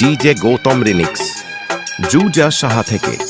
DJ Gautam remix জুজা সাহা থেকে।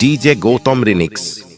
DJ Gautam remix.